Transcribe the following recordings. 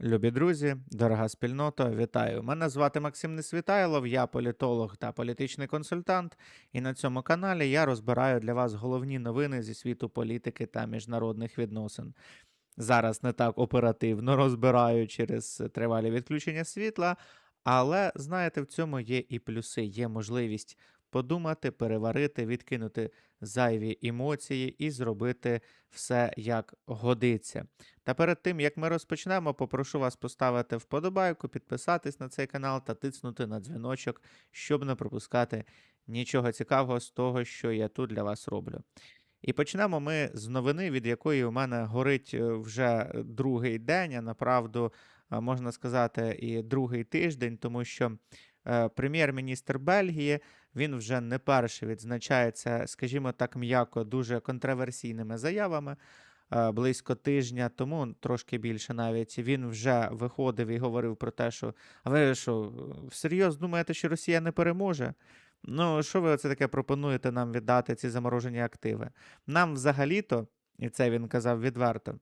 Любі друзі, дорога спільнота, вітаю! Мене звати Максим Несвітайлов, я політолог та політичний консультант, і на цьому каналі я розбираю для вас головні новини зі світу політики та міжнародних відносин. Зараз не так оперативно розбираю через тривалі відключення світла, але знаєте, в цьому є і плюси, є можливість подумати, переварити, відкинути зайві емоції і зробити все як годиться. Та перед тим як ми розпочнемо, попрошу вас поставити вподобайку, підписатись на цей канал та тиснути на дзвіночок, щоб не пропускати нічого цікавого з того, що я тут для вас роблю. І почнемо ми з новини, від якої у мене горить е, вже другий день, а направду е, можна сказати, і другий тиждень, тому що е, прем'єр-міністр Бельгії він вже не перший відзначається, скажімо так, м'яко, дуже контроверсійними заявами. Е, Близько тижня тому, трошки більше навіть, він вже виходив і говорив про те, що а ви що, всерйоз думаєте, що Росія не переможе? Ну, що ви оце таке пропонуєте нам віддати ці заморожені активи? Нам взагалі-то, і це він казав відверто,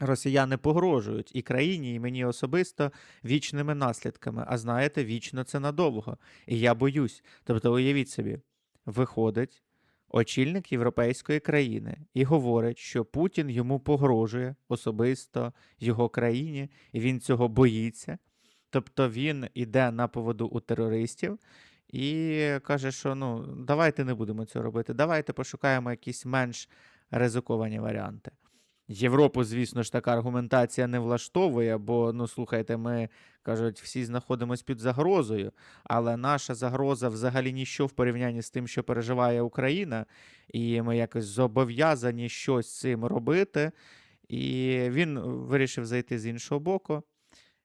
росіяни погрожують і країні, і мені особисто вічними наслідками. А знаєте, вічно це надовго. І я боюсь. Тобто, уявіть собі, виходить очільник європейської країни і говорить, що Путін йому погрожує особисто його країні, і він цього боїться. Тобто він іде на поводу у терористів і каже, що ну давайте не будемо цього робити, давайте пошукаємо якісь менш ризиковані варіанти. Європу, звісно ж, така аргументація не влаштовує, бо, ну слухайте, ми кажуть, всі знаходимося під загрозою, але наша загроза взагалі ніщо в порівнянні з тим, що переживає Україна, і ми якось зобов'язані щось з цим робити. І він вирішив зайти з іншого боку.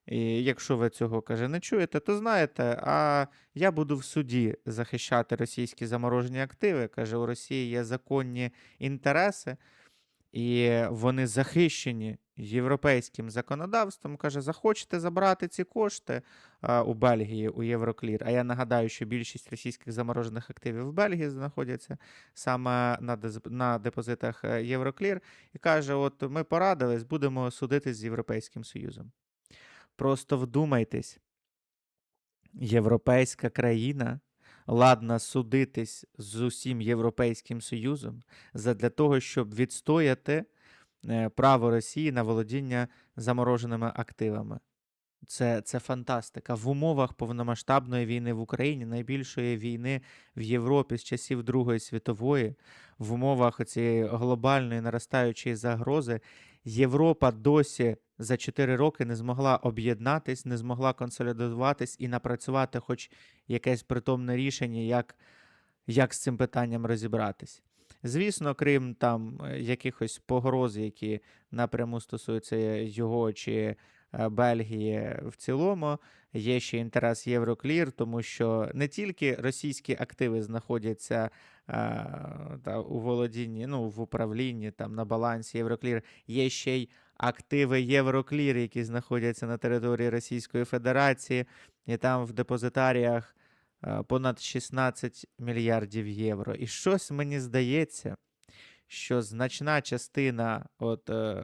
І якщо ви цього каже, не чуєте, то знаєте, а я буду в суді захищати російські заморожені активи. Каже, у Росії є законні інтереси, і вони захищені європейським законодавством. Каже, захочете забрати ці кошти а, у Бельгії у Євроклір. А я нагадаю, що більшість російських заморожених активів в Бельгії знаходяться саме на, на депозитах е, Євроклір. І каже: От ми порадились, будемо судити з Європейським Союзом. Просто вдумайтесь, європейська країна ладна судитись з усім Європейським Союзом задля того, щоб відстояти е, право Росії на володіння замороженими активами. Це, це фантастика. В умовах повномасштабної війни в Україні, найбільшої війни в Європі з часів Другої світової, в умовах цієї глобальної наростаючої загрози, Європа досі за 4 роки не змогла об'єднатись, не змогла консолідуватись і напрацювати хоч якесь притомне рішення, як, як з цим питанням розібратись. Звісно, крім там е, якихось погроз, які напряму стосуються його чи е, Бельгії в цілому, є ще інтерес Євроклір, тому що не тільки російські активи знаходяться е, та, у володінні, ну, в управлінні, там на балансі Євроклір, є ще й активи Євроклір, які знаходяться на території Російської Федерації, і там в депозитаріях е, понад 16 мільярдів євро. І щось мені здається, що значна частина от, е,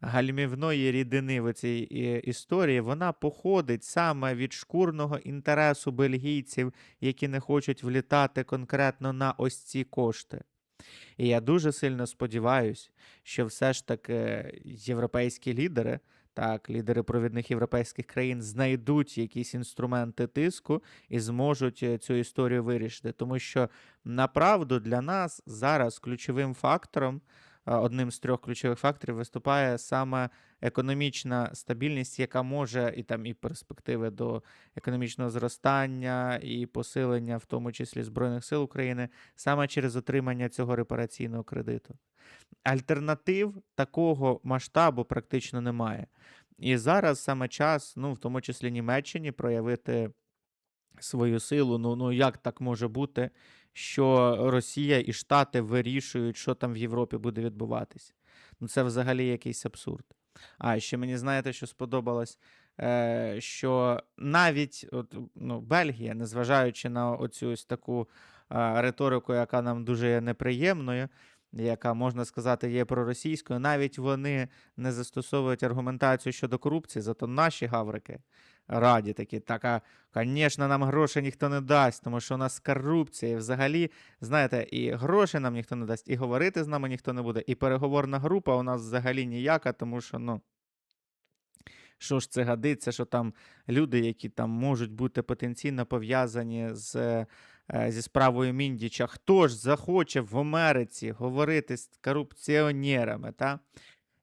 гальмівної рідини в цій історії, вона походить саме від шкурного інтересу бельгійців, які не хочуть влітати конкретно на ось ці кошти. І я дуже сильно сподіваюся, що все ж таки європейські лідери, так, лідери провідних європейських країн знайдуть якісь інструменти тиску і зможуть е, цю історію вирішити. Тому що направду для нас зараз ключовим фактором, одним з трьох ключових факторів виступає саме економічна стабільність, яка може і там і перспективи до економічного зростання, і посилення, в тому числі Збройних сил України, саме через отримання цього репараційного кредиту. Альтернатив такого масштабу практично немає. І зараз саме час, ну, в тому числі Німеччині, проявити свою силу. Ну, ну як так може бути, що Росія і Штати вирішують, що там в Європі буде відбуватись? Ну, це взагалі якийсь абсурд. А ще мені знаєте, що сподобалось, е, що навіть от, ну, Бельгія, незважаючи на оцю ось таку риторику, яка нам дуже неприємною, яка, можна сказати, є проросійською, навіть вони не застосовують аргументацію щодо корупції, зато наші гаврики раді такі, так, а, звісно, нам грошей ніхто не дасть, тому що у нас корупція. І взагалі, знаєте, і грошей нам ніхто не дасть, і говорити з нами ніхто не буде, і переговорна група у нас взагалі ніяка, тому що, ну. Що ж це годиться, що там люди, які там можуть бути потенційно пов'язані з, е, зі справою Міндіча, хто ж захоче в Америці говорити з корупціонерами, та?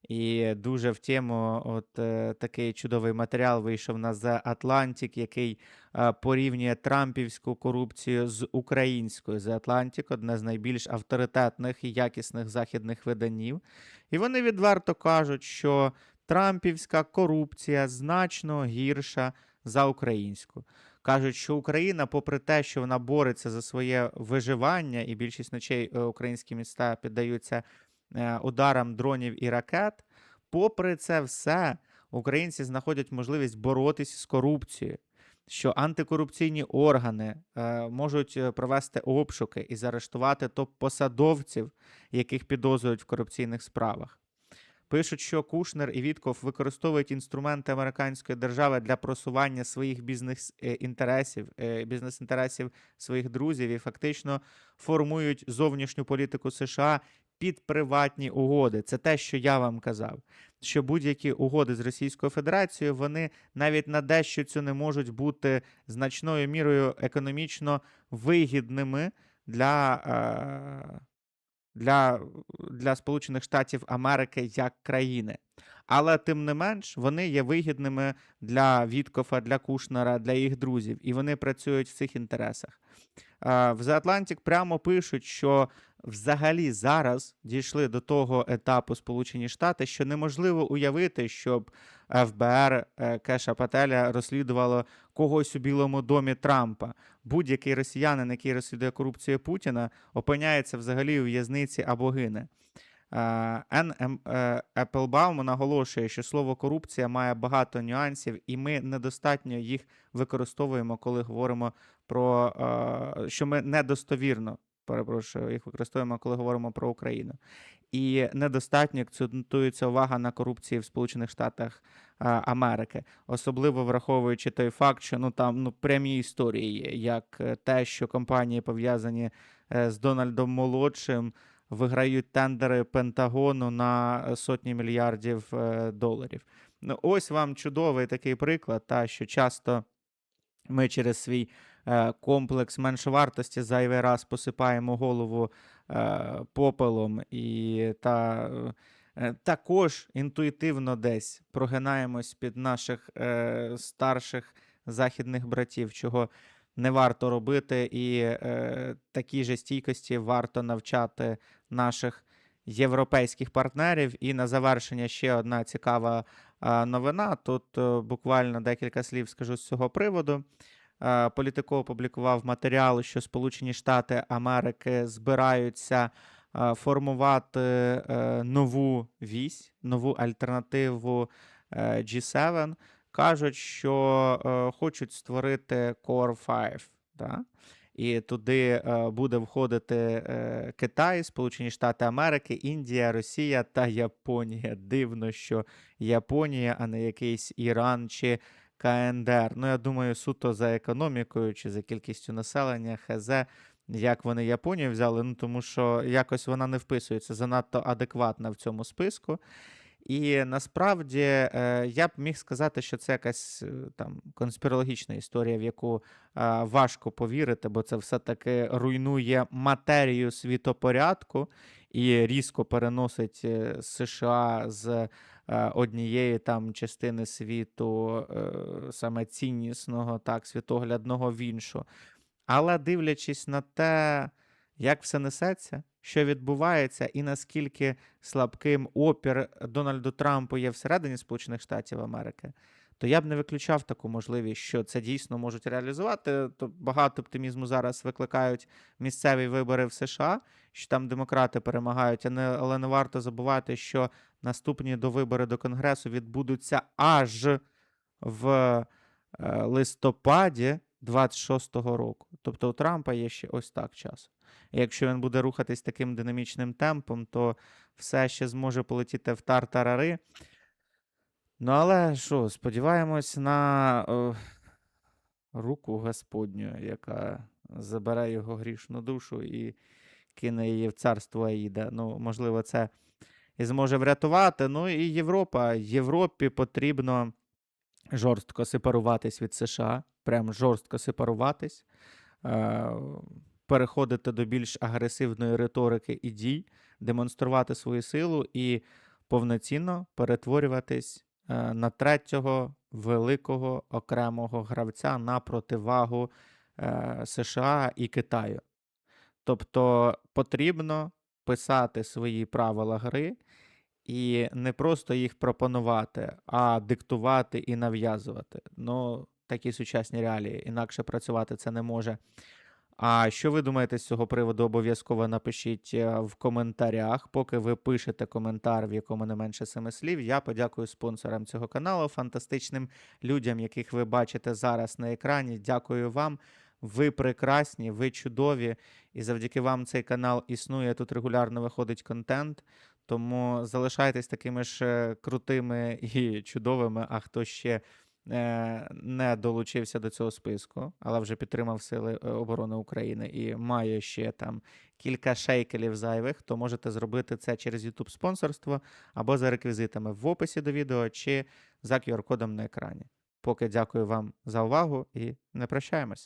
І дуже в тему от е, такий чудовий матеріал вийшов на The Atlantic, який е, порівнює трампівську корупцію з українською. The Atlantic – одне з найбільш авторитетних і якісних західних виданів. І вони відверто кажуть, що трампівська корупція значно гірша за українську. Кажуть, що Україна, попри те, що вона бореться за своє виживання, і більшість ночей е, українські міста піддаються ударам дронів і ракет, попри це все, українці знаходять можливість боротися з корупцією. Що антикорупційні органи е, можуть е, провести обшуки і заарештувати топ-посадовців, яких підозрюють в корупційних справах. Пишуть, що Кушнер і Вітков використовують інструменти американської держави для просування своїх бізнес-інтересів, е, бізнес-інтересів своїх друзів і фактично формують зовнішню політику США під приватні угоди. Це те, що я вам казав. Що будь-які угоди з Російською Федерацією вони навіть на дещо цю не можуть бути значною мірою економічно вигідними для. Е- для, для Сполучених Штатів Америки як країни. Але тим не менш вони є вигідними для Віткофа, для Кушнера, для їх друзів, і вони працюють в цих інтересах. Е, В The Atlantic прямо пишуть, що взагалі зараз дійшли до того етапу Сполучені Штати, що неможливо уявити, щоб ФБР е, Кеша Пателя розслідувало когось у Білому домі Трампа. Будь-який росіянин, який розслідує корупцію Путіна, опиняється взагалі у в'язниці або гине. Е, Ен Ем- е, Еплбаум наголошує, що слово корупція має багато нюансів, і ми недостатньо їх використовуємо, коли говоримо про що ми недостовірно перепрошую, їх використовуємо, коли говоримо про Україну. І недостатньо акцентується увага на корупції в Сполучених Штатах е, Америки, особливо враховуючи той факт, що ну там ну прямі історії є, як е, те, що компанії пов'язані е, з Дональдом Молодшим виграють тендери Пентагону на сотні мільярдів доларів. Ну, ось вам чудовий такий приклад, та що часто ми через свій комплекс меншовартості зайвий раз посипаємо голову е, попелом і та. е, Також інтуїтивно десь прогинаємось під наших е, старших західних братів, чого не варто робити, і е, такій же стійкості варто навчати наших європейських партнерів. І на завершення ще одна цікава е, новина. Тут е, буквально декілька слів скажу з цього приводу. Е, Політико опублікував матеріал, що Сполучені Штати Америки збираються е, формувати е, нову вісь, нову альтернативу е, G7. Кажуть, що хочуть створити Core 5. Да? І туди буде входити Китай, Сполучені Штати Америки, Індія, Росія та Японія. Дивно, що Японія, а не якийсь Іран чи КНДР. Ну, я думаю, суто за економікою чи за кількістю населення, ХЗ, як вони Японію взяли, ну тому що якось вона не вписується занадто адекватна в цьому списку. І насправді е, я б міг сказати, що це якась е, там конспірологічна історія, в яку е, важко повірити, бо це все-таки руйнує матерію світопорядку і різко переносить США з однієї там частини світу, е, саме ціннісного, так, світоглядного в іншу. Але дивлячись на те, як все несеться, що відбувається, і наскільки слабким опір Дональду Трампу є всередині Сполучених Штатів Америки, то я б не виключав таку можливість, що це дійсно можуть реалізувати. То багато оптимізму зараз викликають місцеві вибори в США, що там демократи перемагають, не, але не варто забувати, що наступні до вибори до Конгресу відбудуться аж в е, листопаді 26-го року. Тобто у Трампа є ще ось так час. І якщо він буде рухатись таким динамічним темпом, то все ще зможе полетіти в тартарари. Ну, але що, сподіваємось на е, руку Господню, яка забере його грішну душу і кине її в царство Аїда. Ну, можливо, це і зможе врятувати. Ну і Європа. Європі потрібно жорстко сепаруватись від США, прям жорстко сепаруватись, е, переходити до більш агресивної риторики і дій, демонструвати свою силу і повноцінно перетворюватись на третього великого окремого гравця на противагу е, США і Китаю. Тобто потрібно писати свої правила гри і не просто їх пропонувати, а диктувати і нав'язувати. Ну, такі сучасні реалії. Інакше працювати це не може. А що ви думаєте з цього приводу? Обов'язково напишіть е, в коментарях. Поки ви пишете коментар, в якому не менше семи слів. Я подякую спонсорам цього каналу, фантастичним людям, яких ви бачите зараз на екрані. Дякую вам. Ви прекрасні, ви чудові, і завдяки вам цей канал існує. Тут регулярно виходить контент. Тому залишайтесь такими ж е, крутими і чудовими. А хто ще не долучився до цього списку, але вже підтримав Сили е, оборони України і має ще там кілька шейкелів зайвих, то можете зробити це через YouTube спонсорство або за реквізитами в описі до відео чи за QR-кодом на екрані. Поки дякую вам за увагу і не прощаємось.